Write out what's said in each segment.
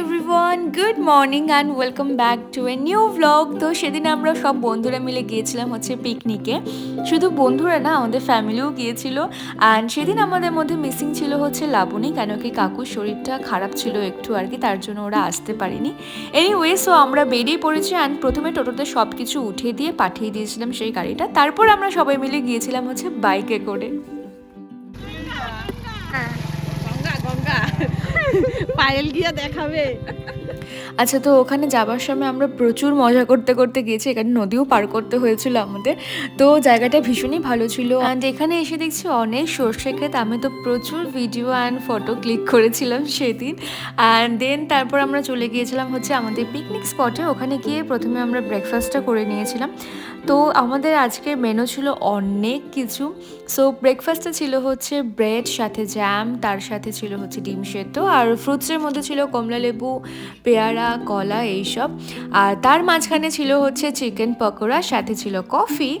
Everyone good morning and welcome back to a new blog তো সেদিন আমরা সব বন্ধুরা মিলে গিয়েছিলাম হচ্ছে পিকনিকে শুধু বন্ধুরা না, আমাদের ফ্যামিলিও গিয়েছিল। অ্যান্ড সেদিন আমাদের মধ্যে মিসিং ছিল হচ্ছে লাবণী, কেন কি কাকুর শরীরটা খারাপ ছিল একটু আর কি, তার জন্য ওরা আসতে পারেনি। এনিওয়ে সো আমরা বেরিয়ে পড়েছি অ্যান্ড প্রথমে টোটোতে সব কিছু উঠিয়ে দিয়ে পাঠিয়ে দিয়েছিলাম সেই গাড়িটা। তারপর আমরা সবাই মিলে গিয়েছিলাম হচ্ছে বাইকে করে। গঙ্গা পায়েল গিয়া দেখাবে। আচ্ছা তো ওখানে যাবার সময় আমরা প্রচুর মজা করতে করতে গিয়েছি। এখানে নদীও পার করতে হয়েছিল আমাদের। তো জায়গাটা ভীষণই ভালো ছিল। অ্যান্ড এখানে এসে দেখছি অনেক সর্ষে ক্ষেত। আমি তো প্রচুর ভিডিও অ্যান্ড ফটো ক্লিক করেছিলাম সেদিন। অ্যান্ড দেন তারপর আমরা চলে গিয়েছিলাম হচ্ছে আমাদের পিকনিক স্পটে ওখানে গিয়ে প্রথমে আমরা ব্রেকফাস্টটা করে নিয়েছিলাম। তো আমাদের আজকের মেনু ছিল অনেক কিছু। সো ব্রেকফাস্টে ছিল হচ্ছে ব্রেড সাথে জ্যাম তার সাথে ছিল হচ্ছে ডিম সেদ্ধ। আর ফ্রুটসের মধ্যে ছিল কমলা লেবু পেয়ারা, কলা এইসব। আর তার মাঝখানে ছিল হচ্ছে চিকেন পকোড়া, সাথে ছিল কফি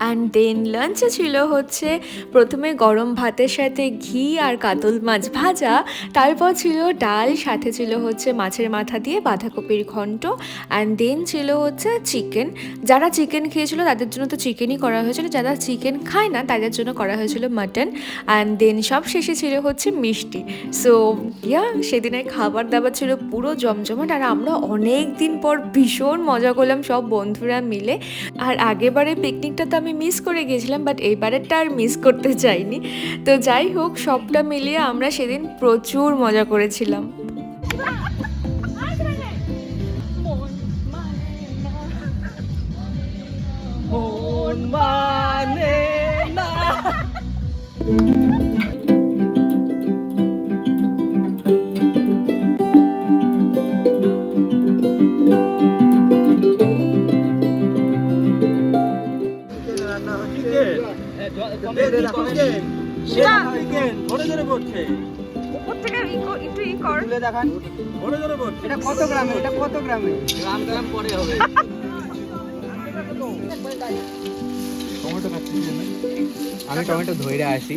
অ্যান্ড দেন লাঞ্চে ছিল হচ্ছে প্রথমে গরম ভাতের সাথে ঘি আর কাতল মাছ ভাজা। তারপর ছিল ডাল, সাথে ছিল হচ্ছে মাছের মাথা দিয়ে বাঁধাকপির ঘন্ট অ্যান্ড দেন ছিল হচ্ছে চিকেন যারা চিকেন খেয়েছিল তাদের জন্য তো চিকেনই করা হয়েছিল, যারা চিকেন খায় না তাদের জন্য করা হয়েছিল মাটন অ্যান্ড দেন সব শেষে ছিল হচ্ছে মিষ্টি। সো ইয়া সেদিনের খাবার দাবার ছিল পুরো জমজমাট আর আমরা অনেক দিন পর ভীষণ মজা করলাম সব বন্ধুরা মিলে। আর আগেবারে পিকনিকটা তো আমি মিস করে গিয়েছিলাম বাট এইবারেরটা আর মিস করতে চাইনি। তো যাই হোক, সবটা মিলিয়ে আমরা সেদিন প্রচুর মজা করেছিলাম। মন ই কর- একটু কর এটা কত গ্রামে এটা কত গ্রামে আমি টমেটো ধইরা আসি